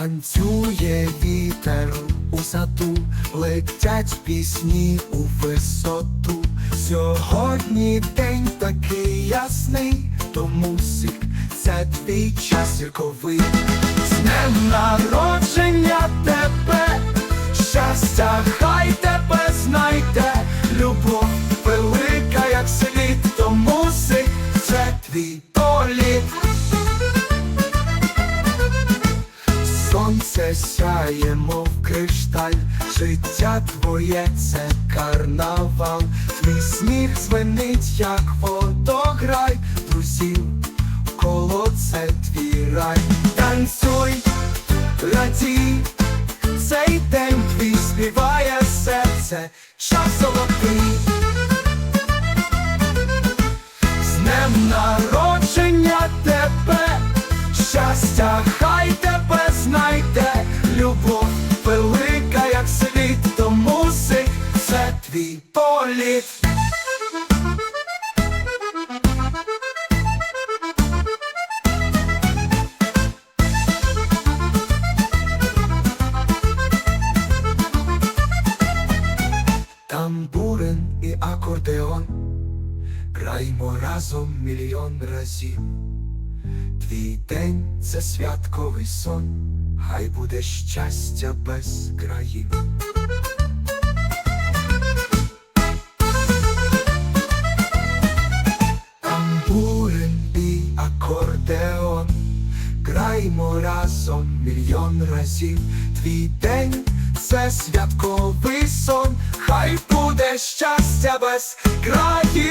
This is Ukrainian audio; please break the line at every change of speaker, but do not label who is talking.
Танцює вітер у саду, летять пісні у висоту. Сьогодні день такий ясний, то мусик, це твій час зірковий. З днем народження тебе, щастя, хай тебе знайде, любов велика, як слід, то мусик це твій. Сонце сяє, мов кришталь, життя твоє це карнавал, твій сміх звенить, як водограй, друзів, коло це твій рай, танцюй, радій, цей день твій співає серце, час золотий. З днем народження тебе, щастя, хай тебе любов велика, як слід, то мусик, це твій політ. Тамбурин і акордеон Граймо разом мільйон разів. Твій день це святковий сон, хай буде щастя без країв. Тамбурин акордеон, граймо разом мільйон разів. Твій день це святковий сон, хай буде щастя без країв.